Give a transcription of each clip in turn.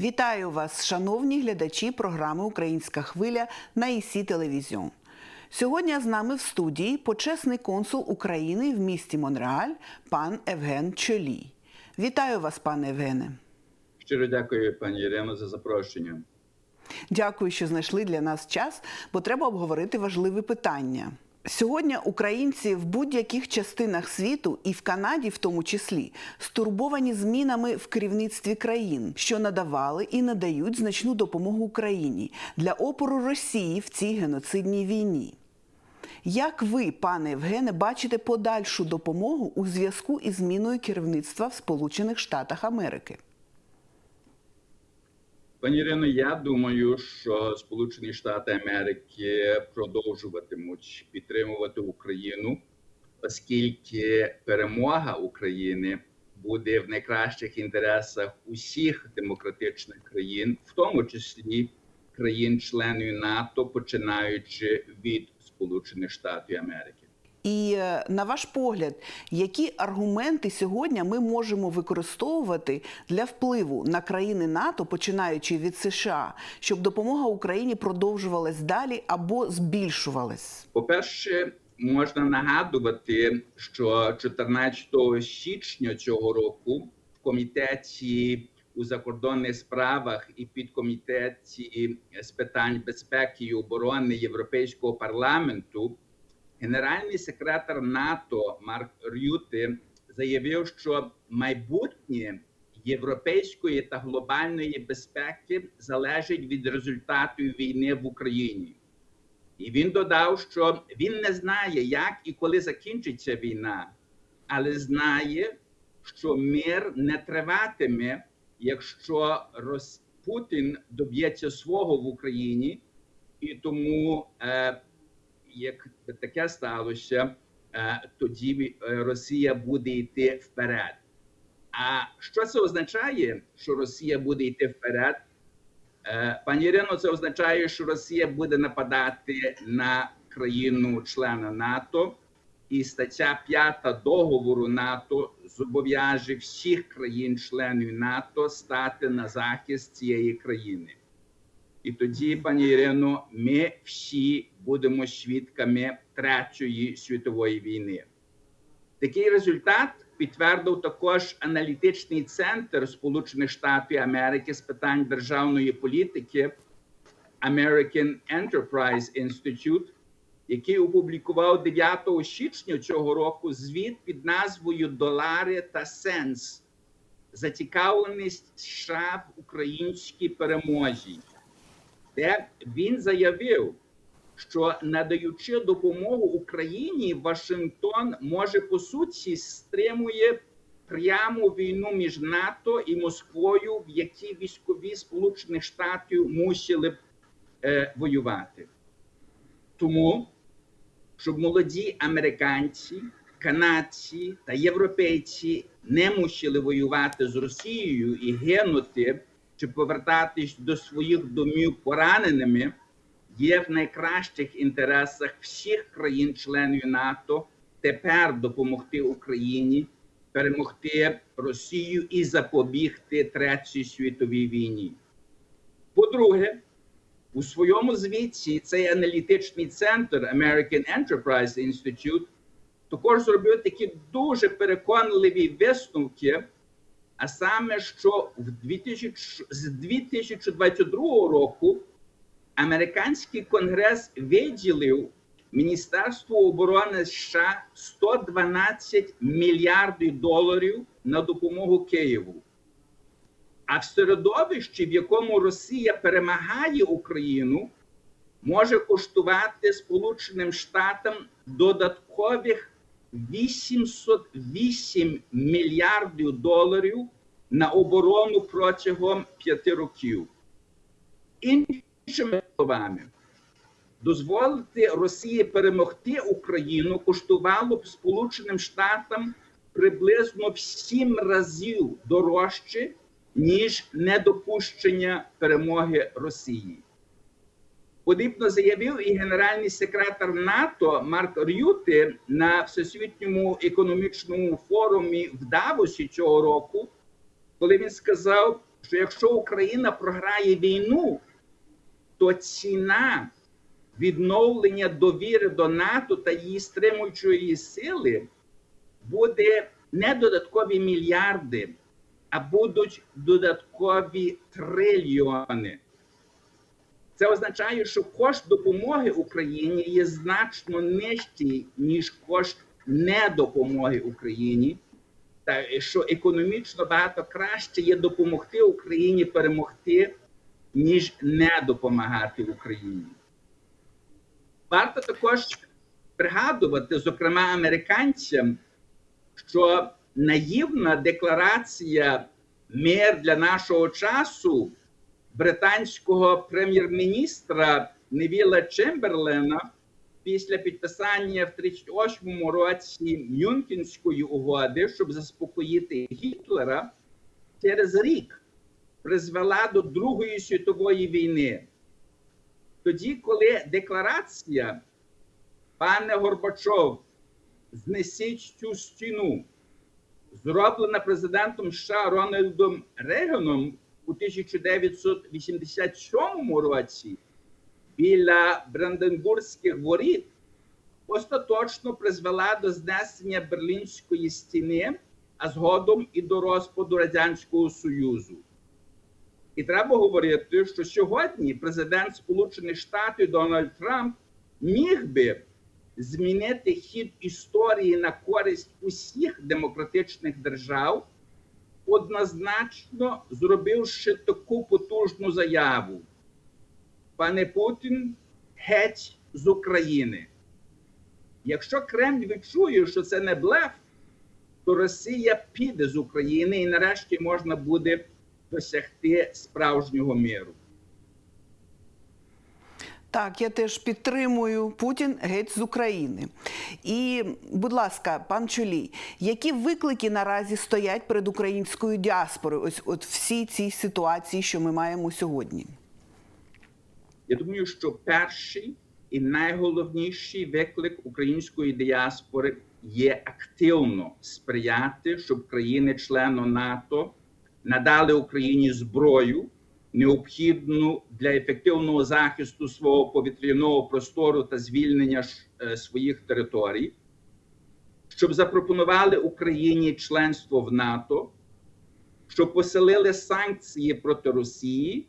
Вітаю вас, шановні глядачі програми Українська хвиля на ІСІ Телевізіон. Сьогодні з нами в студії почесний консул України в місті Монреаль пан Евген Чолій. Вітаю вас, пане Євгене. Щиро дякую, пані Ірино, за запрошення. Дякую, що знайшли для нас час, бо треба обговорити важливі питання. Сьогодні українці в будь-яких частинах світу і в Канаді, в тому числі, стурбовані змінами в керівництві країн, що надавали і надають значну допомогу Україні для опору Росії в цій геноцидній війні. Як ви, пане Євгене, бачите подальшу допомогу у зв'язку із зміною керівництва в Сполучених Штатах Америки? Пані Ірино, я думаю, що Сполучені Штати Америки продовжуватимуть підтримувати Україну, оскільки перемога України буде в найкращих інтересах усіх демократичних країн, в тому числі країн-членів НАТО, починаючи від Сполучених Штатів Америки. І е, на ваш погляд, які аргументи сьогодні ми можемо використовувати для впливу на країни НАТО, починаючи від США, щоб допомога Україні продовжувалась далі або збільшувалась? По-перше, можна нагадувати, що 14 січня цього року в комітеті у закордонних справах і підкомітеті з питань безпеки і оборони Європейського парламенту генеральний секретар НАТО Марк Рюти заявив, що майбутнє європейської та глобальної безпеки залежить від результатів війни в Україні. І він додав, що він не знає, як і коли закінчиться війна, але знає, що мир не триватиме, якщо Рос... Путін доб'ється свого в Україні, і тому, е, як таке сталося, е, тоді е, Росія буде йти вперед. А що це означає, що Росія буде йти вперед? Е, Пані Ірино, це означає, що Росія буде нападати на країну-члена НАТО, і стаття 5 договору НАТО зобов'яже всіх країн-членів НАТО стати на захист цієї країни. І тоді, пані Ірино, ми всі будемо свідками Третьої світової війни. Такий результат підтвердив також аналітичний центр Сполучених Штатів Америки з питань державної політики American Enterprise Institute, який опублікував 9 січня цього року звіт під назвою Долари та сенс. Зацікавленість США в українській перемозі, де він заявив, що надаючи допомогу Україні, Вашингтон може по суті стримує пряму війну між НАТО і Москвою, в якій військові Сполучених Штатів мусили б е, воювати. Тому, щоб молоді американці, канадці та європейці не мусили воювати з Росією і гинути чи повертатись до своїх домів пораненими є в найкращих інтересах всіх країн-членів НАТО тепер допомогти Україні перемогти Росію і запобігти Третій світовій війні. По-друге, у своєму звіті цей аналітичний центр American Enterprise Institute також зробив такі дуже переконливі висновки. А саме, що в 2000, з 2022 року американський конгрес виділив Міністерству оборони США 112 мільярдів доларів на допомогу Києву. А в середовищі, в якому Росія перемагає Україну, може коштувати Сполученим Штатам додаткових 808 мільярдів доларів на оборону протягом п'яти років. Іншими словами, дозволити Росії перемогти Україну коштувало б Сполученим Штатам приблизно в сім разів дорожче, ніж недопущення перемоги Росії. Подібно заявив і генеральний секретар НАТО Марк Рюти на всесвітньому економічному форумі в Давосі цього року, коли він сказав, що якщо Україна програє війну, то ціна відновлення довіри до НАТО та її стримуючої сили буде не додаткові мільярди, а будуть додаткові трильйони. Це означає, що кошт допомоги Україні є значно нижчий, ніж кошт недопомоги Україні, та що економічно багато краще є допомогти Україні перемогти, ніж не допомагати Україні. Варто також пригадувати, зокрема американцям, що наївна декларація мир для нашого часу британського прем'єр-міністра Невіла Чемберлена після підписання в 38-му році Мюнхенської угоди, щоб заспокоїти Гітлера, через рік призвела до Другої світової війни. Тоді, коли декларація, пане Горбачов, знесіть цю стіну, зроблена президентом США Рональдом Рейганом у 1987 році біля Бранденбурзьких воріт, остаточно призвела до знесення Берлінської стіни, а згодом і до розпаду Радянського Союзу. І треба говорити, що сьогодні президент Сполучених Штатів Дональд Трамп міг би змінити хід історії на користь усіх демократичних держав, однозначно зробивши таку потужну заяву. Пане Путін, геть з України. Якщо Кремль відчує, що це не блеф, то Росія піде з України і нарешті можна буде досягти справжнього миру. Так, я теж підтримую Путін геть з України. І, будь ласка, пан Чулій, які виклики наразі стоять перед українською діаспорою? Ось от всі ці ситуації, що ми маємо сьогодні? Я думаю, що перший і найголовніший виклик української діаспори є активно сприяти, щоб країни-члени НАТО надали Україні зброю, необхідну для ефективного захисту свого повітряного простору та звільнення е, своїх територій, щоб запропонували Україні членство в НАТО, щоб поселили санкції проти Росії.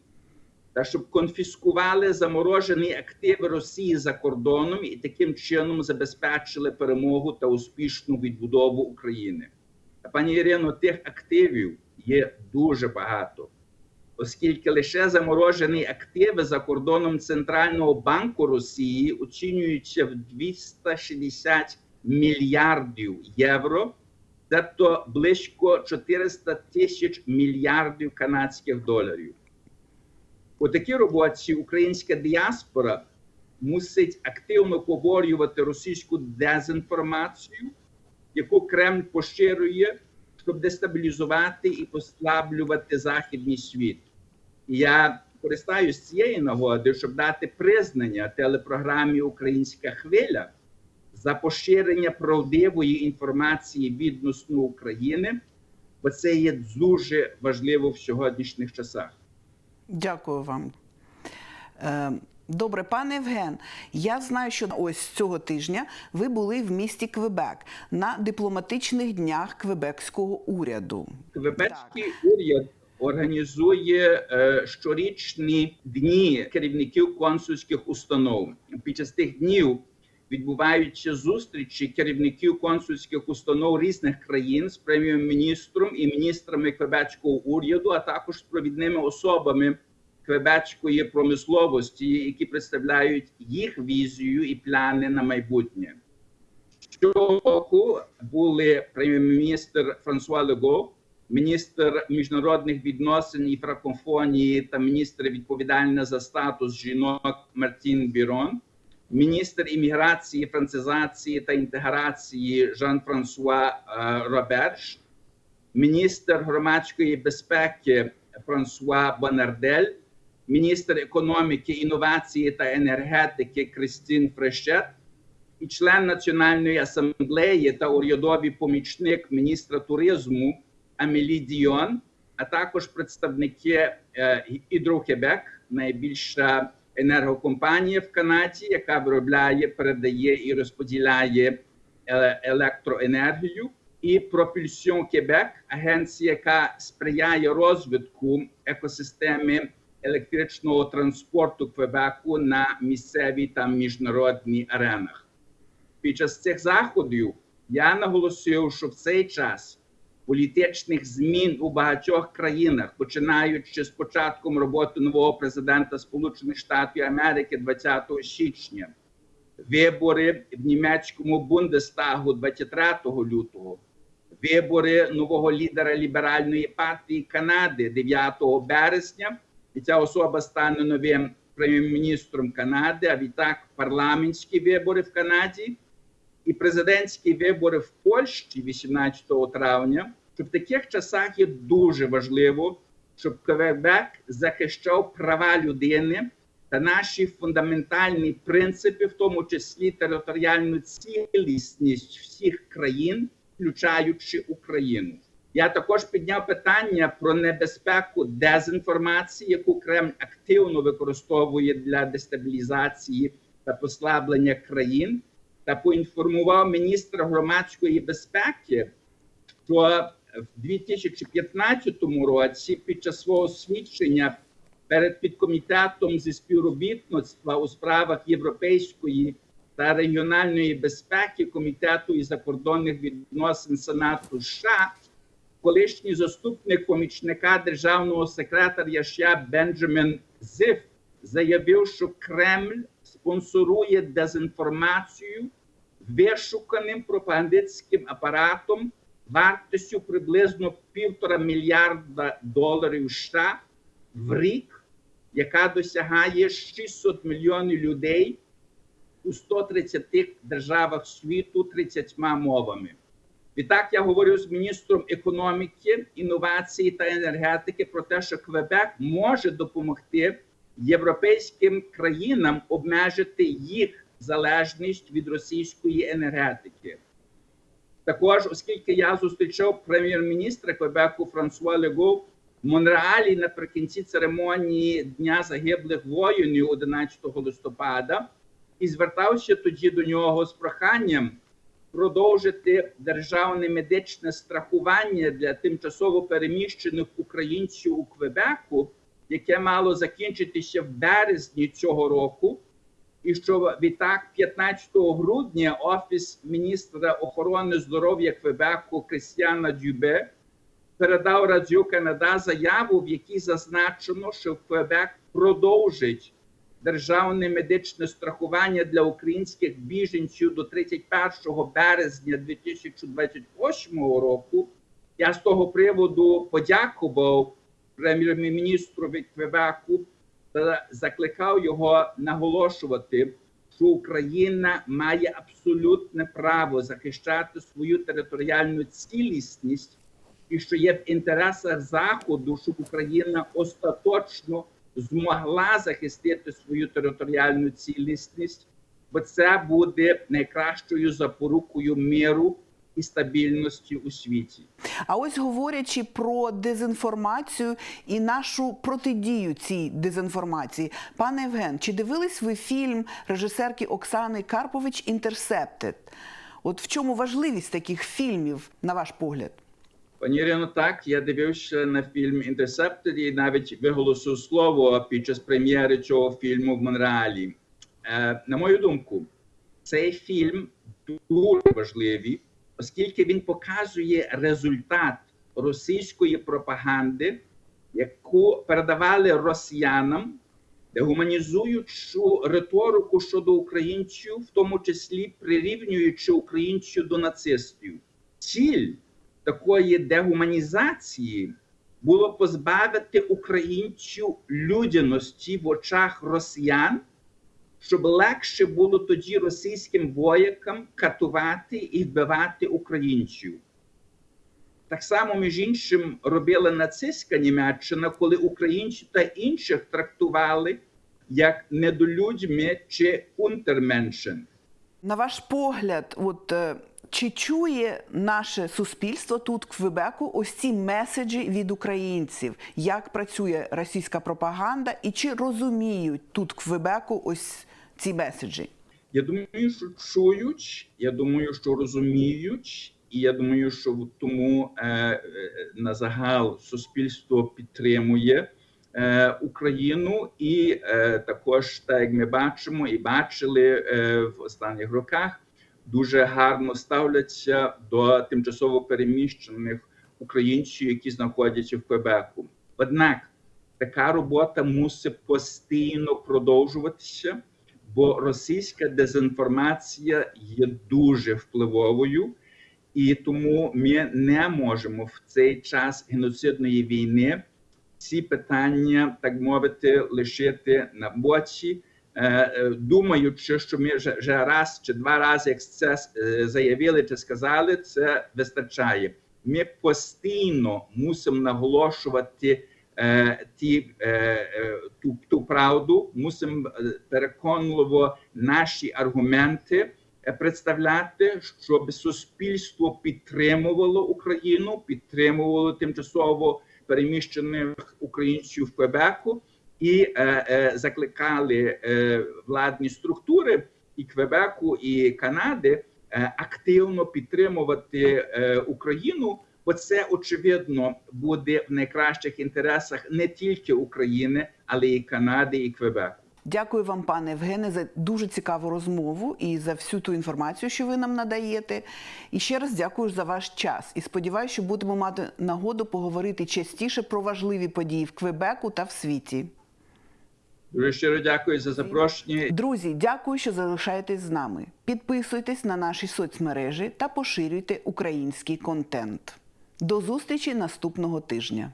Та щоб конфіскували заморожені активи Росії за кордоном і таким чином забезпечили перемогу та успішну відбудову України. Пані Ірино, тих активів є дуже багато, оскільки лише заморожені активи за кордоном Центрального банку Росії оцінюються в 260 мільярдів євро, тобто близько 400 тисяч мільярдів канадських доларів. У такій роботі українська діаспора мусить активно поборювати російську дезінформацію, яку Кремль поширює, щоб дестабілізувати і послаблювати західний світ. І я користаюсь цієї нагоди, щоб дати признання телепрограмі Українська хвиля за поширення правдивої інформації відносно України, бо це є дуже важливо в сьогоднішніх часах. Дякую вам. Е, Добре, пане Євген, я знаю, що ось цього тижня ви були в місті Квебек на дипломатичних днях Квебекського уряду. Квебецький уряд організує е, щорічні дні керівників консульських установ. Під час тих днів відбуваються зустрічі керівників консульських установ різних країн з прем'єр-міністром і міністрами Квебецького уряду, а також з провідними особами квебецької промисловості, які представляють їх візію і плани на майбутнє. Щороку були прем'єр-міністр Франсуа Лего, міністр міжнародних відносин і франкофонії та міністр відповідальний за статус жінок Мартін Бірон, міністр імміграції, францизації та інтеграції Жан-Франсуа е, Роберж, міністр громадської безпеки Франсуа Бонардель, міністр економіки, інновації та енергетики Кристін Фрешет і член Національної асамблеї та урядовий помічник міністра туризму Амелі Діон, а також представники е, Hydro-Quebec, найбільша енергокомпанія в Канаді, яка виробляє, передає і розподіляє е, електроенергію, і Propulsion Quebec, агенція, яка сприяє розвитку екосистеми електричного транспорту Квебеку на місцевій та міжнародній аренах. Під час цих заходів я наголосив, що в цей час політичних змін у багатьох країнах, починаючи з початком роботи нового президента Сполучених Штатів Америки 20 січня, вибори в німецькому Бундестагу 23 лютого, вибори нового лідера ліберальної партії Канади 9 березня, і ця особа стане новим прем'єр-міністром Канади. А відтак парламентські вибори в Канаді і президентські вибори в Польщі 18 травня. Що в таких часах є дуже важливо, щоб Квебек захищав права людини та наші фундаментальні принципи, в тому числі територіальну цілісність всіх країн, включаючи Україну. Я також підняв питання про небезпеку дезінформації, яку Кремль активно використовує для дестабілізації та послаблення країн, та поінформував міністра громадської безпеки, що в 2015 році під час свого свідчення перед підкомітетом зі співробітництва у справах європейської та регіональної безпеки комітету із закордонних відносин Сенату США, колишній заступник помічника державного секретаря США Бенджамін Зиф заявив, що Кремль спонсорує дезінформацію вишуканим пропагандистським апаратом вартістю приблизно півтора мільярда доларів США в рік, яка досягає 600 мільйонів людей у 130 державах світу 30 мовами. Відтак я говорив з міністром економіки, інновації та енергетики про те, що Квебек може допомогти європейським країнам обмежити їх залежність від російської енергетики. Також, оскільки я зустрічав прем'єр-міністра Квебеку Франсуа Лего в Монреалі наприкінці церемонії Дня загиблих воїнів 11 листопада, і звертався тоді до нього з проханням продовжити державне медичне страхування для тимчасово переміщених українців у Квебеку, яке мало закінчитися в березні цього року. І що відтак, 15 грудня, офіс міністра охорони здоров'я Квебеку Крістіана Дюбе передав Радіо Канада заяву, в якій зазначено, що Квебек продовжить державне медичне страхування для українських біженців до 31 березня 2028 року. Я з того приводу подякував прем'єр-міністру від Квебеку та закликав його наголошувати, що Україна має абсолютне право захищати свою територіальну цілісність, і що є в інтересах Заходу, щоб Україна остаточно змогла захистити свою територіальну цілісність, бо це буде найкращою запорукою миру і стабільності у світі. А ось говорячи про дезінформацію і нашу протидію цій дезінформації, пане Євген, чи дивились ви фільм режисерки Оксани Карпович Інтерсептед? От в чому важливість таких фільмів, на ваш погляд? Пані Ірино, так я дивився на фільм Intercepted і навіть виголосив слово під час прем'єри цього фільму в Монреалі. Е, на мою думку, цей фільм дуже важливий, оскільки він показує результат російської пропаганди, яку передавали росіянам, дегуманізуючу риторику щодо українців, в тому числі прирівнюючи українців до нацистів. Ціль такої дегуманізації було позбавити українців людяності в очах росіян, щоб легше було тоді російським воякам катувати і вбивати українців. Так само, між іншим, робила нацистська Німеччина, коли українців та інших трактували як недолюдьми чи унтерменшин. На ваш погляд, от е, Чи чує наше суспільство тут в Квебеку ось ці меседжі від українців? Як працює російська пропаганда, і чи розуміють тут в Квебеку ось ці меседжі? Я думаю, що чують, я думаю, що розуміють, і я думаю, що тому е, е, на загал суспільство підтримує е, Україну, і е, також, так як ми бачимо і бачили е, в останніх роках, дуже гарно ставляться до тимчасово переміщених українців, які знаходяться в Квебеку. Однак така робота мусить постійно продовжуватися бо російська дезінформація є дуже впливовою, і тому ми не можемо в цей час геноцидної війни ці питання, так мовити, лишити на боці, думаючи, що ми вже, раз чи два рази, як це е, заявили чи сказали, це вистачає. Ми постійно мусимо наголошувати е, ті, е, е, ту, ту правду, мусимо е, переконливо наші аргументи е, представляти, щоб суспільство підтримувало Україну, підтримувало тимчасово переміщених українців в Квебеку і е, е, закликали е, владні структури і Квебеку, і Канади активно підтримувати Україну. Бо це очевидно буде в найкращих інтересах не тільки України, але й Канади і Квебеку. Дякую вам, пане Євгене, за дуже цікаву розмову і за всю ту інформацію, що ви нам надаєте. І ще раз дякую за ваш час. І сподіваюся, що будемо мати нагоду поговорити частіше про важливі події в Квебеку та в світі. Дуже щиро дякую за запрошення. Друзі, дякую, що залишаєтесь з нами. Підписуйтесь на наші соцмережі та поширюйте український контент. До зустрічі наступного тижня.